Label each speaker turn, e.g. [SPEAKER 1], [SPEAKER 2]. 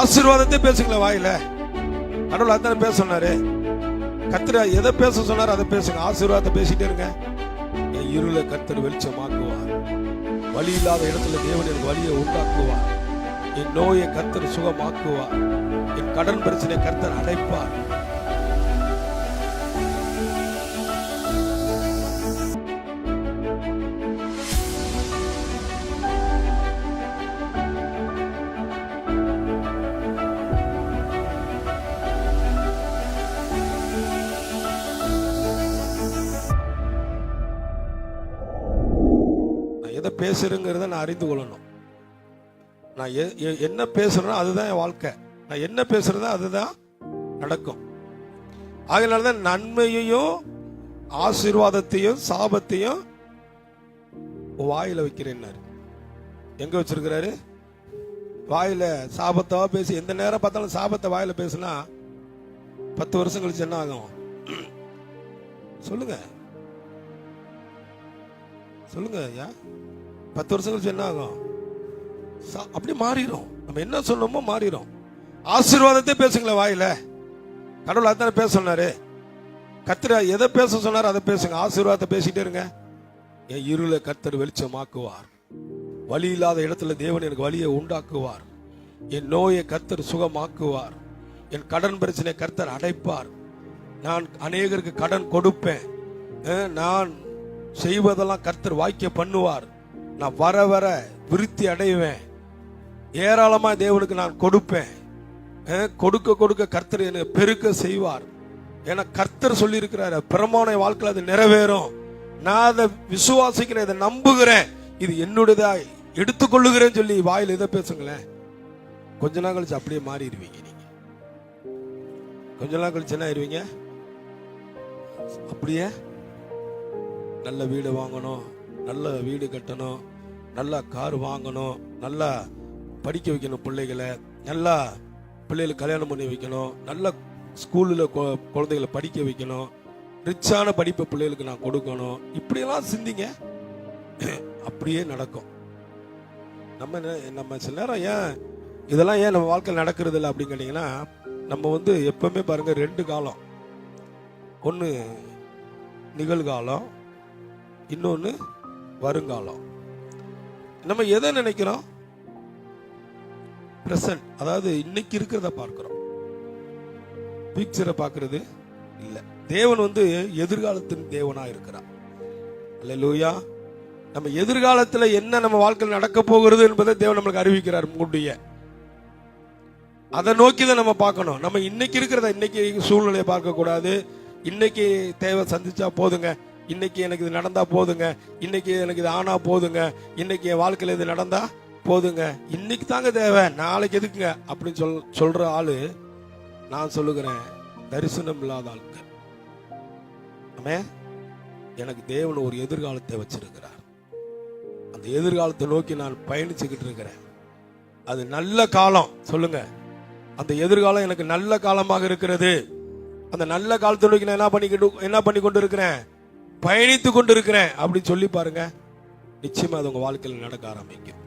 [SPEAKER 1] ஆசீர்வாதத்தை பேசுங்களேன் வாயில. கடவுள் அதானே பேச சொன்னாரு. கத்திர எதை பேச சொன்னாரு அதை பேசுங்க. ஆசீர்வாதத்தை பேசிட்டே இருங்க. என் இருளை கத்தர் வெளிச்சமாக்குவார். வழி இல்லாத இடத்துல தேவன் எனக்கு வழியை உண்டாக்குவார். என் நோயை கத்தர் சுகமாக்குவார். என் கடன் பிரச்சனை கர்த்தர் அடைப்பார். எதை பேசுறேங்கிறத நான் அறிந்து கொள்ளணும். நான் எ- எ- என்ன பேசுறேனோ அதுதான் என் வாழ்க்கை. நான் என்ன பேசுறதோ அதுதான் நடக்கும். அதனால தான் நன்மையையும் ஆசீர்வாதத்தையும் சாபத்தையும் வாயில வைக்கிறேன்னாரு. எங்க வச்சிருக்கிறாரு? வாயில சாபத்தவா பேசி எந்த நேரம் பார்த்தாலும் சாபத்தை வாயில பேசுனா பத்து வருஷம் கழிச்சு என்ன ஆகும்? சொல்லுங்க. சொல்லுங்க ஐயா. பத்து வருஷம் கழிச்சு என்ன ஆகும்? சா- அப்படி மாறிடும் நம்ம என்ன சொன்னோமோ மாறிடும் ஆசீர்வாதத்தை பேசுங்களேன் வாயில. கடவுள் அதானே பேச சொன்னாரு. கத்திர எதை பேச சொன்னாரு அதை பேசுங்க. ஆசீர்வாதத்தை பேசிட்டே இருங்க. என் இருளை கத்தர் வெளிச்சமாக்குவார். வழி இல்லாத இடத்துல தேவன் எனக்கு வழியை உண்டாக்குவார். என் நோயை கத்தர் சுகமாக்குவார். என் கடன் பிரச்சனை கர்த்தர் அடைப்பார். நான் அநேகருக்கு கடன் கொடுப்பேன். நான் செய்வதெல்லாம் கர்த்தர் வாக்கிய பண்ணுவார். நான் வர வர விருத்தி அடைவேன். ஏராளமா தேவனுக்கு நான் கொடுப்பேன். கொடுக்க கொடுக்க கர்த்தர் எனக்கு பெருக்க செய்வார். ஏன்னா கர்த்தர் சொல்லியிருக்கிறாரு பிரமாண வாழ்க்கையில் அது நிறைவேறும். நான் அதை விசுவாசிக்கிறேன் இதை நம்புகிறேன். இது என்னுடையதா எடுத்துக்கொள்ளுகிறேன்னு சொல்லி வாயில் இதை பேசுங்களேன். கொஞ்ச நாள் கழிச்சு அப்படியே மாறிடுவீங்க நீங்க. கொஞ்ச நாள் கழிச்சு என்ன ஆயிடுவீங்க அப்படியே நல்ல வீடு வாங்கணும் நல்ல வீடு கட்டணும் நல்ல கார் வாங்கணும் நல்லா படிக்க வைக்கணும் பிள்ளைகளை நல்லா பிள்ளைகளுக்கு கல்யாணம் பண்ணி வைக்கணும் நல்ல ஸ்கூலில் குழந்தைகளை படிக்க வைக்கணும் ரிச்சான படிப்பை பிள்ளைகளுக்கு நான் கொடுக்கணும். இப்படியெல்லாம் சிந்திங்க. அப்படியே நடக்கும். நம்ம நம்ம சில நேரம் ஏன் இதெல்லாம் ஏன் நம்ம வாழ்க்கையில் நடக்கிறது இல்லை அப்படின்னு கேட்டிங்கன்னா நம்ம வந்து எப்பவுமே பாருங்கள் ரெண்டு காலம். ஒன்று நிகழ்காலம் இன்னொன்று வருங்காலம். நம்ம எதை நினைக்கிறோம்? பிரசன்ட் அதாவது இன்னைக்கு இருக்கிறத பார்க்கிறோம். பிக்சரை பார்க்கறது இல்லை. தேவன் வந்து எதிர்காலத்தின் தேவனாக இருக்கிறார். அல்லேலூயா நம்ம எதிர்காலத்தில் என்ன நம்ம வாழ்க்கையில் நடக்க போகிறது என்பதை தேவன் நம்மளுக்கு அறிவிக்கிறார் முன்கூட்டியே அதை நோக்கி தான் நம்ம பார்க்கணும். நம்ம இன்னைக்கு இருக்கிறத இன்னைக்கு சூழ்நிலையை பார்க்கக்கூடாது. இன்னைக்கு தேவை சந்திச்சா போதுங்க. இன்னைக்கு எனக்கு இது நடந்தா போதுங்க. இன்னைக்கு எனக்கு இது ஆனா போதுங்க. இன்னைக்கு என் வாழ்க்கையில இது நடந்தா போதுங்க. இன்னைக்கு தாங்க தேவை. நாளைக்கு எதுக்குங்க? அப்படின்னு சொல் சொல்ற ஆளு நான் சொல்லுகிறேன். தரிசனம் இல்லாத ஆளுங்க ஆமே எனக்கு தேவன் ஒரு எதிர்காலத்தை வச்சிருக்கிறார். அந்த எதிர்காலத்தை நோக்கி நான் பயணிச்சுக்கிட்டு இருக்கிறேன். அது நல்ல காலம். சொல்லுங்க. அந்த எதிர்காலம் எனக்கு நல்ல காலமாக இருக்கிறது. அந்த நல்ல காலத்தை நோக்கி நான் என்ன பண்ணிக்கிட்டு என்ன பண்ணி கொண்டு இருக்கிறேன் பயணித்து கொண்டு இருக்கிறேன் அப்படின்னு சொல்லி பாருங்க. நிச்சயமா அது உங்க வாழ்க்கையில் நடக்க ஆரம்பிக்கும்.